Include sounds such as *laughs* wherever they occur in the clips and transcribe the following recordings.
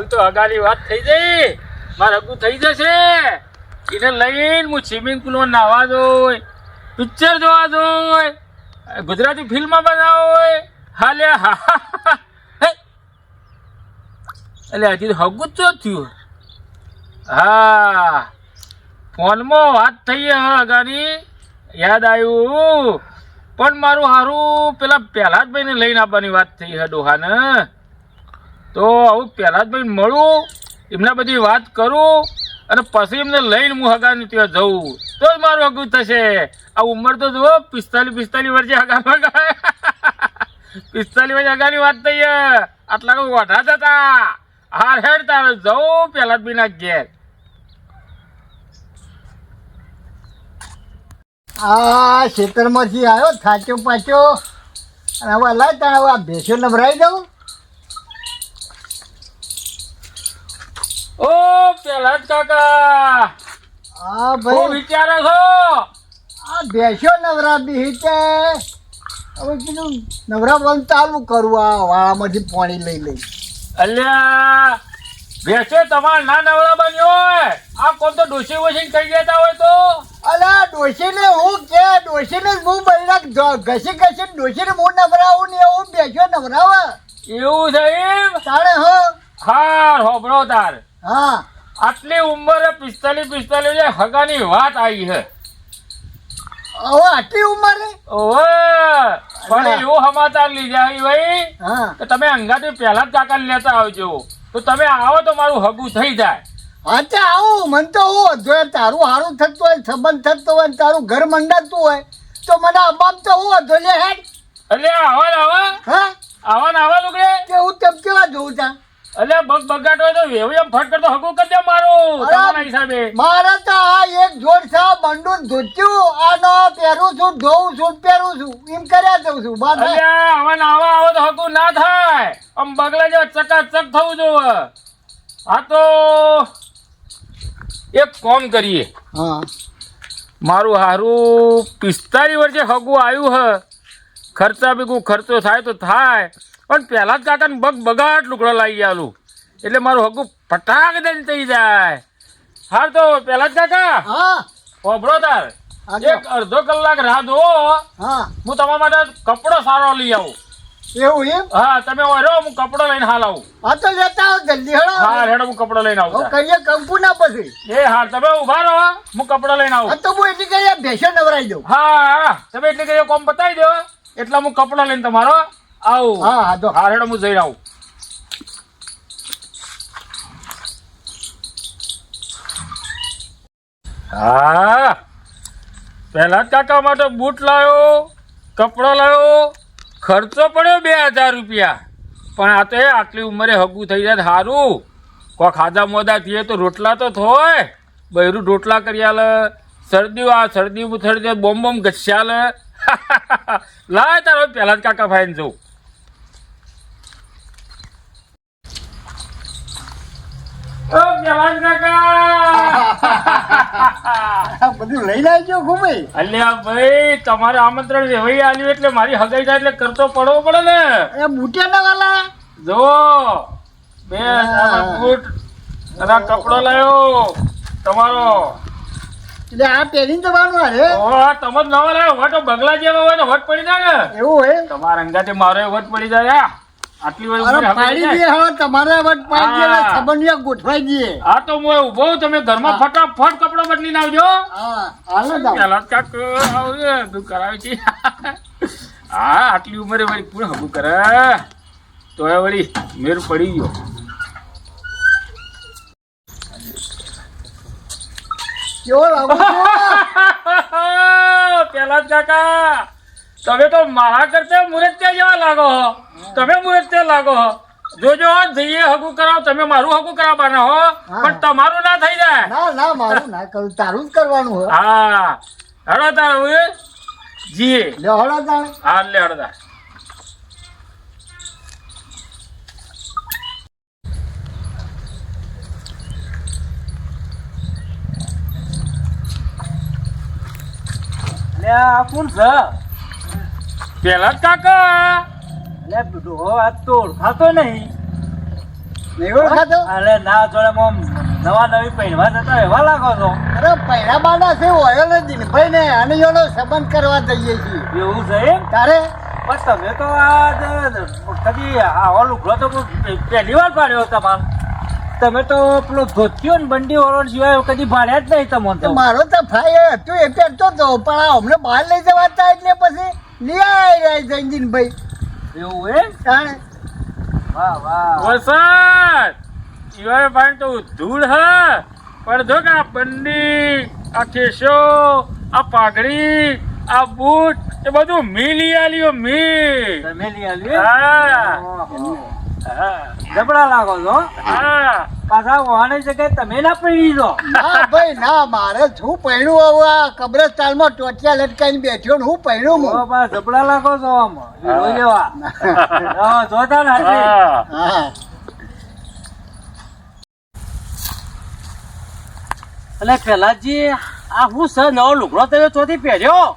હવે તો અગાડી વાત થઈ જઈ મારે હગું થઈ જશે. એને લઈને હું સ્વિમિંગ પુલમાં નાહવા જોઈ પિક્ચર જોવા જોઈ ગુજરાતી ફિલ્મ બનાવો હોય. હાલે, હા એટલે હજી હગું તો થયું. હા. ફોનમાં વાત થઈ અગાડી. યાદ આવ્યું. પણ મારું હારું, પેલા પહેલા જ ભાઈને લઈને આવવાની વાત થઈ હે, ડોહાને. તો આવું પહેલા જ ભાઈ મળું, એમને બધી વાત કરું, અને પછી એમને લઈને હું હગાને ત્યાં જઉં. તો જ મારું હગું થશે. આ ઉંમર તો જુઓ, પિસ્તાલીસ પિસ્તાલીસ વર્ષે હગા મગાય *laughs* પિસ્તાલીસ વર્ષે હગાની વાત થઈ આટલા કોઈ વઢા જતા હાર હેડ તારે જવું પહેલા જ બીના ઘેર. આ ખેતરમાંથી આવ્યો થાચો પાચ્યો અને હવે લાય હવે આ ભેંસો નભરાઈ દઉં ઓ જ કાકા. હા શું ભાઈ. વિચારો છો? આ ભેંસો નવરાવી છે હવે કીધું નવરાવાનું ચાલુ કરું આ વાળામાંથી પાણી લઈ લઈ. અલ્યા ભેંસે તમારે ના નવરા બન્યો હોય. આ કોણ તો ડોસી વોસી થઈ જતા હોય તો. અલ્યા ડોસી ને હું કે ડોશીને જ હું બૈરા ઘસી ઘસી ડોશીને હું નવરાવું ને હું બેસ્યો નવરાવે એવું સાહેબ તારે હો. હા હોબળો તાર. હા. આટલી ઉંમરે પિસ્તાલીસ પિસ્તાલીસ હગાની વાત આવી છે. ઓ આટલી ઉંમરે? ઓવે! પણ એવું સમાચાર લીધા છે ભાઈ. કે તમે અંગાથી પહેલા જ કાકા લેતા આવજો. તો તમે આવો તો મારું હગું થઈ જાય. અચ્છા આવું. મને તો હું જો તારું સારું થતું હોય સંબંધ થતો હોય તારું ઘર મંડાતું હોય તો મને અબાબ તો હું હતો લે હેડ. એટલે આવા ને આવા. હા? આવા ને આવા લુગડે. કે હું તેમ કેવા જોઉં તા? એટલે બગ બગાટ હોય તો એવું એમ ફટ કરતો હગું કરી દે મારું. તમારા હિસાબે. મારે તો આ એક જોડ છે બંડું ધોત્યું. આનો પહેરું છું ધોઉં છું પહેરું છું. એમ કર્યા જઉં છું. બાદ અલે આવા ને આવા તો હગું ના થાય. આમ બગલા જેવા ચકાચક થવું જોવે. આ તો એક કોમ કરીએ. હા. મારું હારું પિસ્તાળી વર્ષે હગું આવ્યું હ. ખર્ચા ભેગું ખર્ચો થાય તો થાય. પણ પહેલા જ કાકાને બગ બગાટ લુકડો લાવી આલું. એટલે મારું હગું ફટાક દઈને થઈ જાય. હાર તો પહેલા જ કાકા. હા. હોભળો તાર. એક અડધો કલાક રાહ જુઓ. હા. હું તમારા માટે કપડો સારો લઈ આવું. એવું એમ? હા તમે ઓરો હું કપડો લઈને હાલ આવું. હા તો જતા આવો જલ્દી હા હેડો હેડો હું કપડો લઈને આવું કહીએ કંપુ ના પછી. એ હા તમે ઊભા રહો હું. કપડો લઈને આવું. તો હું એટલી કહીએ ભેસો નવરાઈ દઉં. હા તમે એટલી કે કોમ બતાવી દો. એટલા હું કપડો લઈને તમારો આવું. હા હા તો હારેડો હું જઈ આવું. હા. પહેલા જ કાકા માટે બૂટ લાવ્યો કપડો લાવ્યો. ખર્ચો પડ્યો બે હજાર રૂપિયા. પણ આ તો એ આટલી ઉંમરે હગું થઈ જાય સારું કોઈ ખાધા મોદા થઈએ તો રોટલા તો થોય. બૈરું રોટલા કરી આલે. શરદી આ શરદી શરદી બોમ બોમ ઘસ્યાલે *laughs* લાય તારો પહેલા જ કાકા ફાઈને જવું ઓ પહેલા જ કાકા આ બધું લઈ આવજો ઘૂમી અલ્યા ભાઈ તમારે આમંત્રણ વેવાઈ આવ્યું એટલે મારી હગાઈ થાય એટલે કરતો પડવો પડે ને. એ બુટિયા ના વાલા. જો બે બૂટ અને કપડો લાવ્યો તમારો. એટલે આ પહેરીને જવાનું અરે ઓ તમે નવા લાવ્યો વટ બગલા જેવા હોય ને વટ પડી જાય ને. એવું હોય? તમારા અંગાથી મારો વટ પડી જાય. આ. આટલી વાર પાડી હગાઈ હવે તમારે વટ પાડી દઈએ હા. ગોઠવાઈ દઈએ. આ તો હું ઊભો તમે ઘરમાં ફટાફટ કપડો બદલીને આવજો. હા હાલો પેલા કાક આવજે તું કરાવે છે. *laughs* હા આટલી ઉંમરે વળી પૂરું હગું કરે? તો એ વળી મેર પડી ગયો. કેવો લાગુ *laughs* પેલા કાકા. તમે તો મારા કરતા મુરત્યા જેવા લાગો હો. તમે મુરત્યા લાગો હો. જોજો જઈએ હગું કરાવ તમે મારું હગું કરાવવાના હો. પણ તમારું ના થઈ જાય. ના ના મારું ના કરું તારું જ કરવાનું હોય હા. હળો તાર હવે જીએ. લે હળો તાર હા લે હળો તાર લે આ કોણ છે? પેલા જ કાકા. અલે ડોહો આ તો ઓળખાતો નહીં. નહીં ઓળખાતો? અરે ના જોડે મોમ નવા નવી પહેરવા જતા એવા લાગો છો. અરે પહેલા બાના છે ઓયો ને ભાઈ ને અને યોનો સંબંધ કરવા જઈએ છીએ. એવું છે એમ? તારે? પણ તમે તો આ જે કદી આવો લુગડો તો પહેલી વાર પાડ્યો તમારો. તમે તો પેલો ધોત્યો ને બંડી વાળો સિવાય કદી ભાડ્યા જ નહીં તમને. મારો તો ભાઈ હતું એટલે તો પણ આ અમને બહાર લઈ જવા હતા એટલે પછી? લઈ આવી ભાઈ એવું એમ તાણે. વાહ વાહ. ઈવાય પાણી તો ધૂળ હ. પણ જો કે આ બંડી આ કેશો આ પાઘડી આ બૂટ એ બધું મિલી આલ્યો મિલ તમે લઈ આવ્યું હા. હા જબરા લાગો છો? હા. પાછા વહાણી જગ્યાએ તમે ના પડી દો ના ભાઈ ના મારે શું પહેણું હવે આ કબ્રસ્તાનમાં ટોટિયા લટકાઈને બેઠ્યો ને હું પહેણું હું જબરા લાગો છો આમાં. જેવા. જોતા ને હા. હા. પેલાજી આ હું સ નવો લુગડો તમે ચોથી પહેર્યો?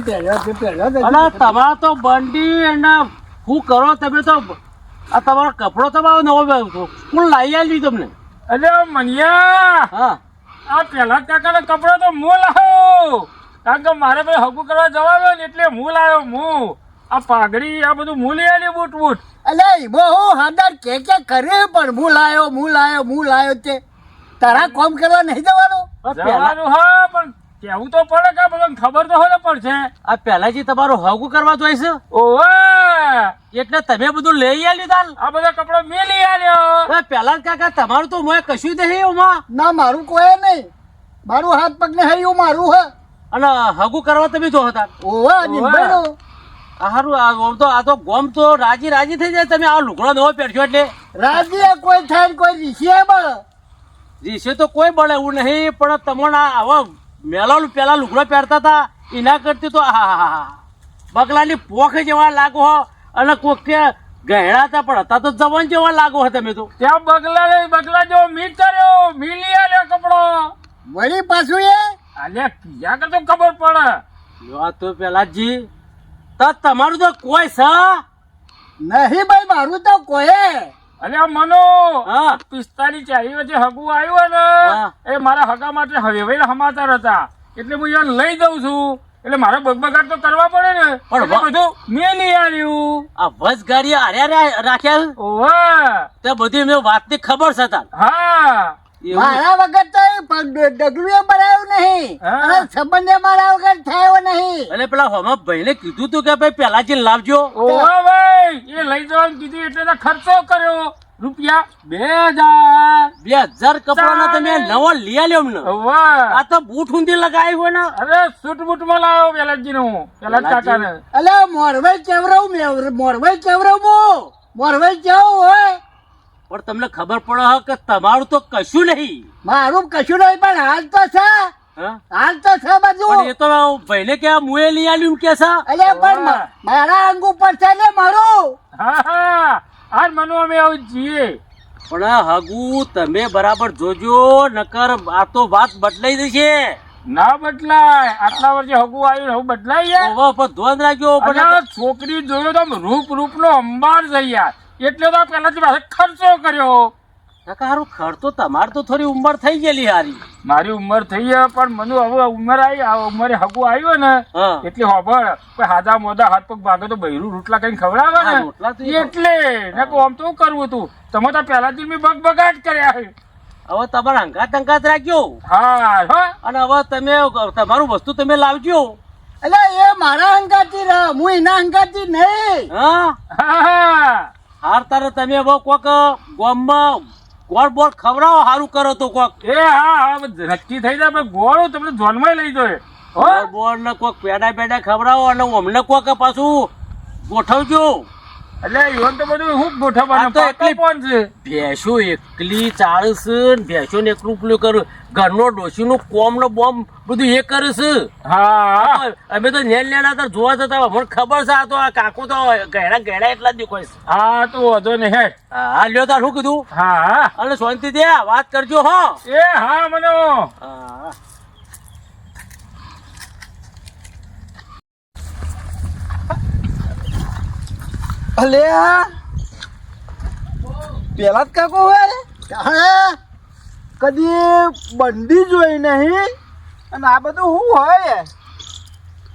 પહેર્યો તમારા તો બંડી અને શું કરો તમે તો આ તમારો કપડો તમારો નવો પહેરતો હું લાવી આવી તમને. અરે મનિયા! હા. આ પેલા કાકાનો કપડો તો હું લાવ્યો. કારણ કે મારે ભાઈ હગુ કરવા જવાનું ને એટલે હું લાવ્યો હું આ પાઘડી આ બધું હું લઈ આલ્યું બૂટ બૂટ. અલે બહુ હાદર કે કે કરે પણ હું લાવ્યો હું લાવ્યો હું લાયો તે. તારા કોમ કરવા નહીં જવાનું? પહેલા જવાનું હા પણ કેવું તો પડે કે બધું ખબર તો હોય પડશે. આ પહેલાજી તમારું હગું કરવા જોઈશે છે? ઓવે! એટલે તમે બધું લઈ આલ્યું તાલ? આ બધા કપડો મેં લઈ આલ્યો. પહેલા કાકા તમારું તો મોય કશું જ નહીં એમાં ના મારું કોઈ નહીં. મારું હાથ પગ ને હૈયું મારું હ. અને હગું કરવા તમે જો હતા. ઓહો નિભાઈનું આ હારું આ આમ તો આ તો ગોમ તો રાજી રાજી થઈ જાય. તમે આ લુગડો નવો પહેરશો એટલે. રાજી કોઈ થાય કોઈ ઋષિએ બળ. રીસે તો કોઈ બળે એવું નહીં પણ તમને આ આવા મેલાનું પેલા લુગડા પહેરતા હતા એના કરતી તો હા હા હા. બગલાની પોખ જેવા લાગો હો અને કોક કે ગહેડા હતા પણ હતા તો જવાન જેવા લાગો હતા તમે તો. ત્યાં બગલા રે બગલા જો મી કર્યો મી લઈ આલ્યો કપડો. વળી પાછું એ? આલ્યા કિયા કરતો ખબર પડે? યો તો પેલા જી તો તમારું તો કોઈ છે? નહીં ભાઈ મારું તો કોઈ. અલ્યા મનો! હા. પિસ્તાલીસ ચાલી વચ્ચે હગું આવ્યું ને એ મારા હગા માટે હવે સમાચાર હતા. એટલે હું એને લઈ દઉં છું. એટલે મારો બગબગાટ તો કરવા પડે ને. પણ બધું મેં નહીં આવ્યું આ વસ ગાડી હાર્યા રાખ્યા ઓવે. તે બધી મેં વાતની ખબર છે તાર. હા. મારા વગર તો એ પગ- ડગલું બનાવ્યું નહીં. હા. અને સંબંધે મારા વગર થયો નહીં. એટલે પેલા હોમા ભાઈને કીધું તું કે ભાઈ પેલા જે લાવજો. ઓવે. ભાઈ એ લઈ જવાનું કીધું એટલે ખર્ચો કર્યો. રૂપિયા બે હજાર. બે હજાર કપડાના તમે નવો લઈ આલ્યો અમને આ તો બૂટ ઊંધી લગાવી હોય ને. અરે સૂટ બૂટમાં લાવ્યો પેલાજી નું પેલા કાકા ને અલે મોરભાઈ કેવરાવ મેં કેવરાવ? હું મોરભાઈ કેવું હોય? પણ તમને ખબર પડે કે તમારું તો કશું નહીં. મારું કશું નહીં પણ હાલ તો છે? હાલ તો છે પણ બધું એ તો ભાઈને કે મુએ લઈ આલ્યું કે છે? અલે પણ મારા અંગ ઉપર છે ને મારું. હા હા. આજ મનો અમે આવું છીએ. પણ હગુ તમે બરાબર જોજો નકર આ તો વાત બદલાઈ જશે. ના બદલાય. આટલા વર્ષે હગુ આવ્યું હવે બદલાય યાર હવે પણ ધ્યાન રાખજો પણ છોકરી જોયો તો રૂપ રૂપ નો અંબાર થઈ યાર. એટલે તો પેલાથી પાસે ખર્ચો કર્યો. કાકા હારું તો તમારે તો થોડી ઉંમર થઈ ગયેલી હારી. મારી ઉંમર થઈ છે પણ મને હવે ઉંમર આવી આ ઉંમરે હગું આવ્યું ને હા. એટલે હોભળ. કોઈ હાદા મોદા હાથ પગ ભાગે તો બૈરું રોટલા કઈ ખવડાવે હા, રોટલા તો ને એટલે ને આમ તો કરવું હતું? તમે તો પહેલાથી મેં બગ બગાટ કર્યા હવે તમારે અંગાત અંગાત રાખ્યો. હા અને હવે તમે તમારું વસ્તુ તમે લાવજો. એટલે એ મારા અંગાથી રહ હું એના અંગાથી નહીં. હા? હા હા. હાર તારે તમે હવે કોક ગામમાં ગોળ બોળ ખવડાવો સારું કરો તો કોક. એ હા હા નક્કી થઈ જાય પણ ગોળું તમને જોનમાં લઈ જોઈએ હો? ગોળ બોળ ને કોક પેડા પેડા ખવડાવો અને અમને કોક પાછું ગોઠવજો. એટલે ઈવન તો બધું હું ગોઠવવાનું તો એકલી- કોણ છે? ભેંસો એકલી ચાળસ ભેંસો ને એકલું પેલું કરું. ઘરનો ડોશીનું કોમ નો બોમ્બ બધું એ કરે છે. હા. અમે તો નેલ નેલા હતા જોવા જતા મને ખબર છે આ તો આ કાકુ તો ઘેડા ઘેડા એટલા જ દેખાય છે. હા તો વાંધો નહીં હેડ હા લ્યો તાર શું કીધું? હા. હા અને શાંતિ દે વાત કરજો હો. એ હા મનો. હા. અલે પેલા જ કાકો હોય તાણે કદી બંડી જોઈ નહીં. અને આ બધું શું હોય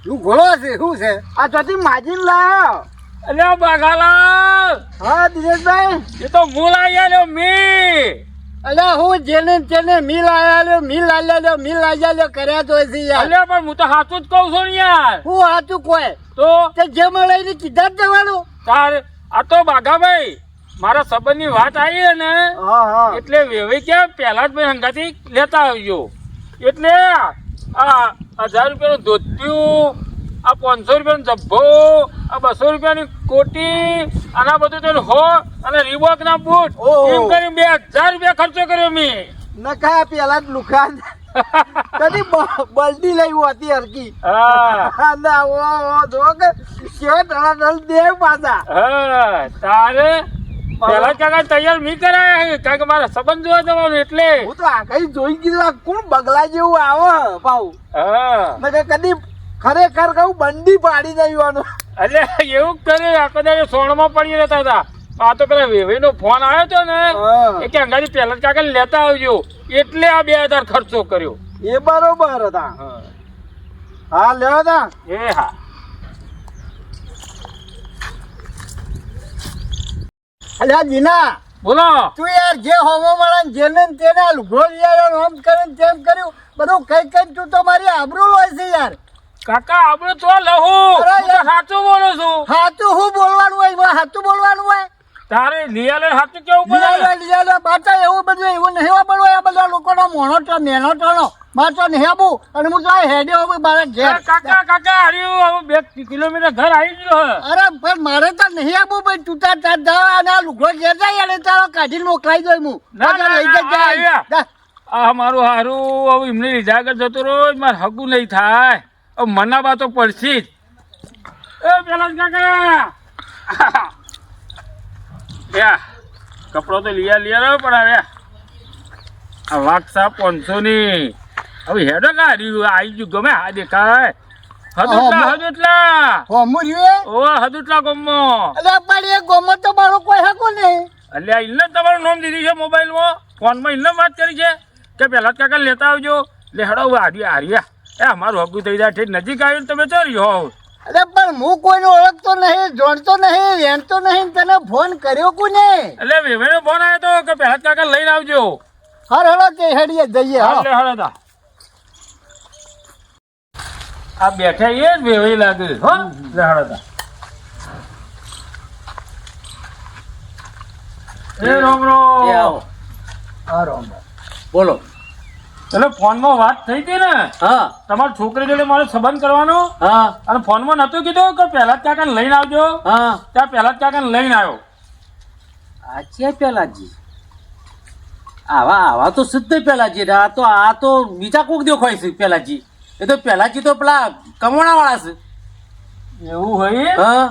શું ઘોડો છે શું છે? આ ચોથી માજીન લાવ અલે બાઘાલાલ હા દિનેશભાઈ? એ તો મૂળ આવ્યા લ્યો મી અલે હું જેને જેને મિલ આયા લ્યો મિલ આલ્યા લ્યો મિલ આલ્યા લ્યો કર્યા તો છે યાર. અલ્યા પણ હું તો સાચું જ કહું છું ને યાર. હું સાચું કોઈ? તો? તે જે મળે એને કીધા જ જવાનું. તાર આ તો બાઘાભાઈ મારા સંબંધની વાત આવી ને એટલે વેવાઈ કે પહેલા જ ભાઈ હંગાથી લેતા આવજો. એટલે આ હજાર રૂપિયાનું ધોતિયું આ પાંચસો રૂપિયાનો જબ્બો આ બસો રૂપિયાની કોટી આના બધું તો હો અને રીબોક ના બૂટ. એમ કરી બે હજાર રૂપિયા ખર્ચો કર્યો મેં. નખા પેલા જ લુખાન કદી બલ્ડી લઈ હોતી હરકી ના ઓ ઓ જો કે પાછા. તારે કાકા તૈયાર મી કરાય છે કારણ કે મારા સંબંધ જોવા જવાનું એટલે. હું તો આ કઈ જોઈ આ કોણ બગલા જેવું આવે પાઉ હા. કદી ખરેખર કહું બંડી પાડી દેવાનું એટલે એવું કરે કર્યું આખો દાડો સોણમાં પડી રહેતા હતા. આ તો પેલા વેવાઈ નો ફોન આવ્યો હતો ને એ કે અંગાજી પહેલા કાકા લેતા આવજો. એટલે આ બે હજાર ખર્ચો કર્યો. એ બરોબર હતા. હા. લેવા તા. એ હા. અલ્યા જીના બોલો. તું યાર જે હોવો વાળા ને જેને તેને લુઘો લઈ આવ્યો કરે તેમ કર્યું બધું કઈ કઈ તું તો મારી આબરૂ લોય છે યાર. કાકા આબરૂ તો લહુ. અરે હું તો યાર. સાચું બોલું છું હાચું હું બોલવાનું હોય એમાં હાચું બોલવાનું હોય તારે લિયાલે હાથું કેવું પડે? લિયાલે બાટા એવું બધું એવું નહીં વાપરવું. આ બધા લોકોનો મોણો તો મેનો ટણો મારે તો નહીં આવું અને હું તો હેડે હવે મારા ઘેર. કાકા કાકા હર્યું હવે બે કિલોમીટર ઘર આવી ગયો અરે પણ મારે તો નહીં આવું ભાઈ તું તાર તાર જા અને આ લુગડો ઘેર જાય અને તારો કાઢીને મોકલાઈ દઉં હું ના, લઈ જાય. આ મારું હારું હવે એમને લીધા આગળ જતો રોજ મારે હગું નહીં થાય. મનાવા તો પડશે જ. એ પેલા કાકા યા કપડો તો લીયા લીયા રહ્યો પણ હવે. આ વાક્ષા પાંચસો ની હવે હેડો કા હર્યું આવી ગયું ગમે હા દેખાય. હદુટલા હદુટલા. હોમું રહ્યું ઓ હદુટલા ગમો. અરે પણ એ ગોમો તો મારો કોઈ હકો નહીં. આ ઇલ્લે તમારું નામ દીધી છે મોબાઈલમાં? ફોનમાં ઇલ્લે વાત કરી છે? કે પહેલા કાકા લેતા આવજો. લે હેડો હારી હાર્યા એ અમારું હગું થઈ જાય ઠીક નજીક આવીને તમે ચોરી હોવ? અરે પણ હું કોઈને ઓળખતો નહીં જોણતો નહીં રેણતો નહીં તને ફોન કર્યો કોને? એટલે વેવાઈનો ફોન આવ્યો તો કે પહેલા કાકા લઈને આવજો. હર હળો તે હેડીએ જઈએ હા હળો હેડો તા આ બેઠા એ જ વેવાઈ લાગે હો? હળો તા એ રોમ એ આવો. રોમ. બોલો. એટલે ફોનમાં વાત થઈ હતી ને હા. તમારી છોકરી જોડે મારે સંબંધ કરવાનો? હા. અને ફોનમાં નતું કીધું કે પહેલા જ કાકાને લઈને આવજો? હા. ત્યાં પહેલા જ કાકાને લઈને આવ્યો. આ છે પેલાજી. આવા આવા તો શુદ્ધ પેલાજી આ તો આ તો બીજા કોક દેખાય છે પેલાજી. એ તો પેલાજી તો પેલા કમોણા વાળા છે. એવું હોય? હા.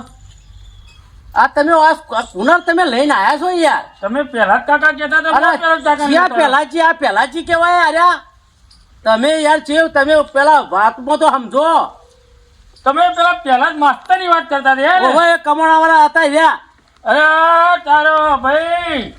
આ તમે આ આ તમે લઈને આયા છો યાર. તમે પહેલા કાકા કહેતા હતા અરે પહેલા જ કાકાને ક્યાં પેલાજી આ પેલાજી કેવાય અર્યા તમે યાર છે તમે પેલા વાતમાં તો સમજો. તમે પેલા પહેલા જ માસ્તરની વાત કરતા હતા ઓહો એ કમોણા વાળા હતા રહ્યા. અરે તારો ભાઈ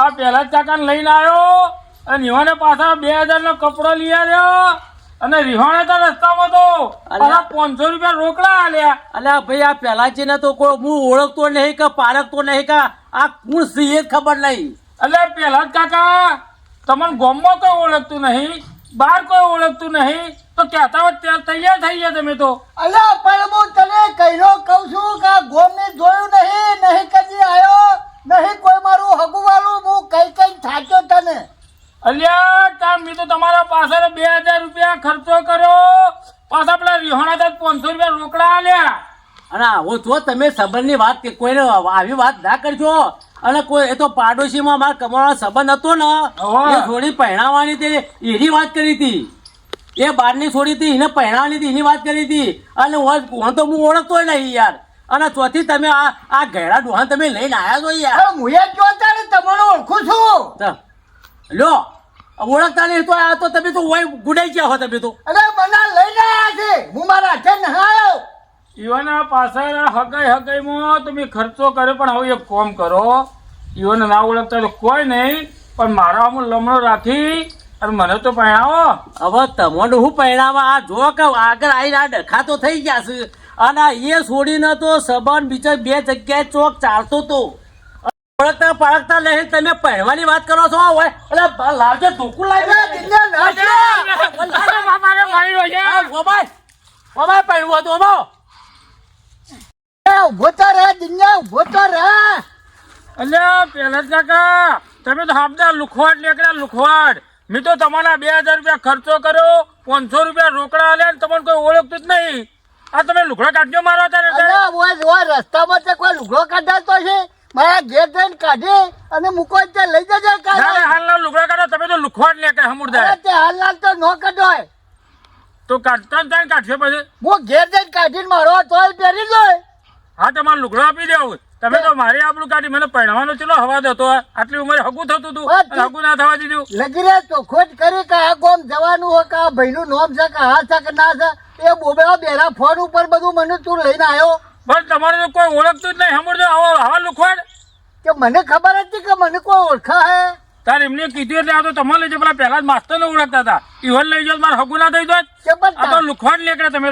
આ પહેલા જ ચાકાને લઈને આવ્યો અને નિવાને પાછા બે હજાર નો કપડો લઈ આવ્યો અને રિહાણે તો રસ્તામાં તો પાછા પાંચસો રૂપિયા રોકડા આલ્યા. અલ્યા ભાઈ આ પેલાજી ને તો કોઈ હું ઓળખતો નહીં કે પારખતો નહીં કે આ કોણ સિંહ ખબર નહીં. એટલે પહેલા જ કાકા તમને ગોમમાં કોઈ ઓળખતું નહીં? બહાર કોઈ ઓળખતું નહીં તો કહેતા હોત ત્યાં તૈયાર થઈ ગયા તમે તો. અલ્યા પણ હું તને કહીનો કહું છું કે ગોમે જોયું નહીં નહીં કદી આવ્યો નહીં કોઈ મારું હગુવાલું હું કઈ કઈ થાક્યો તને. અલ્યા તાર મેં તો તમારા પાછળ બે હજાર રૂપિયા ખર્ચો કર્યો પાછા પેલા રિહોણા તો પાંચસો રૂપિયા રોકડા આલ્યા. અને આવો જો તમે સંબંધની વાત કે કોઈને આવી વાત ના કરજો. અને કોઈ એ તો પાડોશીમાં મારા કમાવાનો સંબંધ હતો ને. એ થોડી પહેણાવાની તે એની વાત કરી હતી. એ બારની છોડી હતી એને પહેણાવાની હતી એની વાત કરી હતી. અને હું તો હું ઓળખતો નહીં યાર. અને ચોથી તમે આ આ ઘેડા ડોહા તમે લઈને આવ્યા છો યાર. હું એ જોતા ને તમને ઓળખું છું? લો ઓળખતા નહીં તો આ તો તમે તો હોય ગુડાઈ ગયા હો તમે તો. અરે મને લઈને આવ્યા છે હું મારા હાથે ન આવ્યો ઈવાના પાછળ હગાઈ હગાઈમાં તમે ખર્ચો કર્યો પણ હવે એક કોમ કરો ઈવોને ના ઓળખતા તો કોઈ નહીં પણ મારા આમાં લમણો રાખી અને મને તો પહેણાવો હવે તમને હું પરિણામા આ જો કે આગળ આવીને આ ડખા તો થઈ ગયા છે અને એ છોડીને તો સંબંધ બીજા બે જગ્યાએ ચોક ચાલતો તો પડકતા પડકતા લઈને તમે પહેરવાની વાત કરો છો હોય એટલે લાવજો ધોકું લાવજો ગોબાઈ ગોબાઈ પહેરવું હતું અમારો ઊભો તો રહે દિલ્યા ઊભો તો રહે અલ્યા પેલા કાકા તમે તો હાબદા લુખવાડ નીકળ્યા લુખવાડ. મેં તો તમારા બે હજાર રૂપિયા ખર્ચો કર્યો પાંચસો રૂપિયા રોકડા આલ્યા ને તમને કોઈ ઓળખતું જ નહીં. આ તમે લુખડા કાઢ્યો મારો ત્યારે રસ્તામાં તે કોઈ લુગડો કાઢાતો છે. મારા ઘેર જઈને કાઢી અને મૂકો ત્યાં લઈ જજે કાઢે હાલના લુગડા કાઢો તમે તો લુખવાડ નીકળે હમુરદાર તે હાલના તો ન કઢોય તો કાઢતા કાઢશે પછી. હું ઘેર જઈને કાઢીને મારો તોય પહેરી જોય. તમારે લુગડો આપી દેવું. તમે તો મારી આપણું કાઢી મને પહેરવાનો ચલો હવા દેતો આટલી ઉંમરે હગું થતું હતું હગું ના થવા દીધું. લગીરે ચોખોટ કરી કે આ ગોમ જવાનું હોય કે આ ભાઈનું નોમ છે કે હા છે કે ના છે એ બોબેવા બેરા ફોન ઉપર બધું મને તું લઈને આવ્યો પણ તમારે તો કોઈ ઓળખતું જ નહીં. સાંભળજો આવો આવા લુખવાડ. કે મને ખબર હતી કે મને કોઈ ઓળખા હે? તારે એમને કીધું એટલે આ તો તમારે લઈ. પેલા પહેલા જ માસ્તર ને ઓળખતા હતા. ઈવન લઈ જાવ મારે હગું ના થઈ જાય આ તો લુખવાડ નીકળે તમે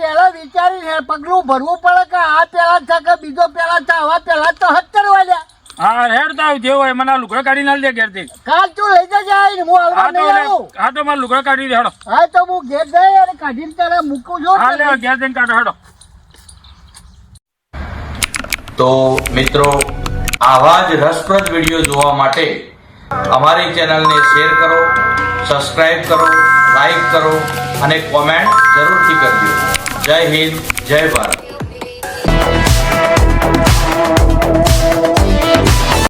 પેલા વિચારીને પગલું ભરવું પડે કે આ પેલા છે કે બીજો પેલા છે આવા પેલા તો હત્તર વાગ્યા હા હેડ તો જે હોય મને લુગડા કાઢી ના લે ઘેરથી કાલ તું લઈ જજે આઈને હું આવવા તો નહીં આવું. હા તો મારે લુગડા કાઢી દે હેડો. હા તો હું ઘેર જઈ અને કાઢીને તારે મૂકું છું. હા લે ઘેર જઈને કાઢો હેડો. તો મિત્રો આવા જ રસપ્રદ વીડિયો જોવા માટે અમારી ચેનલને શેર કરો, સબસ્ક્રાઇબ કરો લાઈક કરો અને કોમેન્ટ જરૂરથી કરજો. જય હિન્દ, જય ભારત.